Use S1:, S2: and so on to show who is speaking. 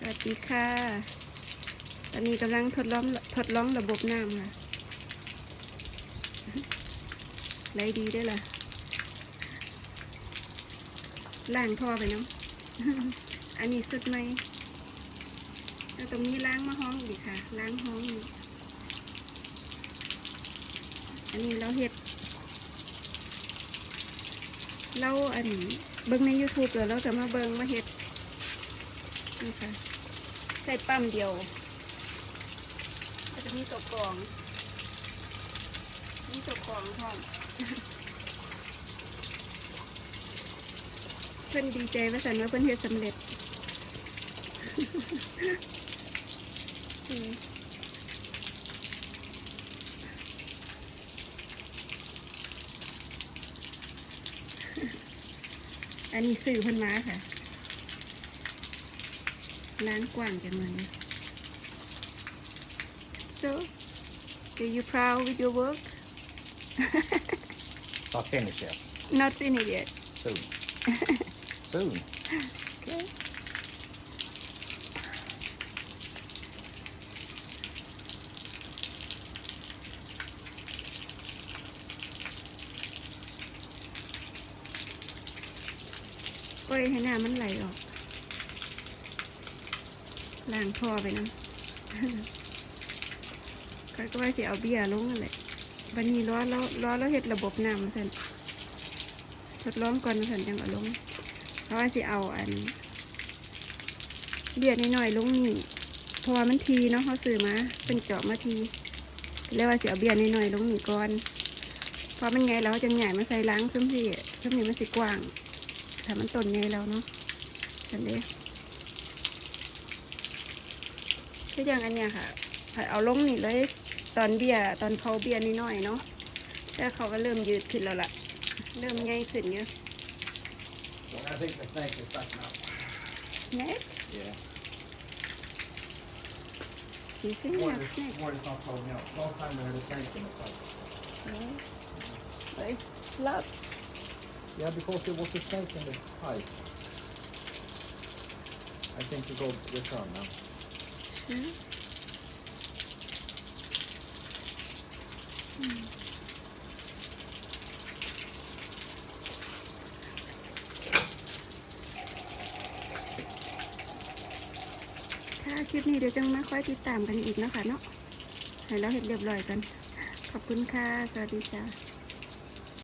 S1: สวัสดีค่ะ ตอนนี้กำลังทดลองทดลองระบบน้ำค่ะไรดีได้ล่ะล้างท่อไปเนาะอันนี้สุดไหมแล้วตรงนี้ล้างมาห้องอีกค่ะ ล้างห้องอีกอันนี้เราเห็ด เราอันนี้เบิ้งใน YouTube แล้วเราก็มาเบิ้งมาเห็ด นี่ค่ะใส่ปั๊มเดียวก็จะมีตัวกรองมีตัวกรองพร้อมเพิ่นดีใจว่าสันว่าเพิ่นเฮ็ดสำเร็จอืมอันนี้สื่อเพิ่นมาค่ะ ร้านกว้างจังเลย so are you proud with your work
S2: Not finished yet.
S1: not finished yet
S2: Soon. Soon.
S1: okay โอ้ยให้น้ำมันไห ล้างท่อไปนะก็ก็ว่าสิเอาเบียร์ลงนั่นแหละวันนี้ร้อนแล้วร้อนแล้วเฮ็ดระบบน้ำมาสันทดลองก่อนสันจังเอาลง เพราะว่าสิเอาอัน เบียร์น้อยๆลงนี่เพราะว่ามันทีเนาะเขาซื้อมา เป็นเจาะมาทีแล้วว่าสิเอาเบียร์น้อยๆลงนี่ก่อนเพราะมันไงเราจะใหญ่มาใส่ล้างซึ่งที่ซึ่งนี่มันสิกว้างถ้ามันต้นไงแล้วเนาะสันเด้ ก็อย่างอันเนี้ยค่ะถ้าเอาลงนี่เลย ตอนเบียร์ตอนเขาเบียร์น้อยๆเนาะแต่เขาก็เริ่มยืดขึ้นแล้วล่ะ เริ่มใหญ่ขึ้นเยอะ
S2: I think the snake is stuck now.
S1: เน็ต
S2: Yeah.
S1: สีเส้น
S2: Water,
S1: แบบเน็ต
S2: water's not flowing out. Last time there was a snake in the pipe.
S1: เฮ้ยลับ
S2: Yeah, because there was a snake in the pipe. I think you go return now.
S1: ถ้าคลิปนี้เดี๋ยวจังมาค่อยติดตามกันอีกนะคะเนาะให้เราเห็นเรียบร้อยกัน ขอบคุณค่ะ สวัสดีจ้า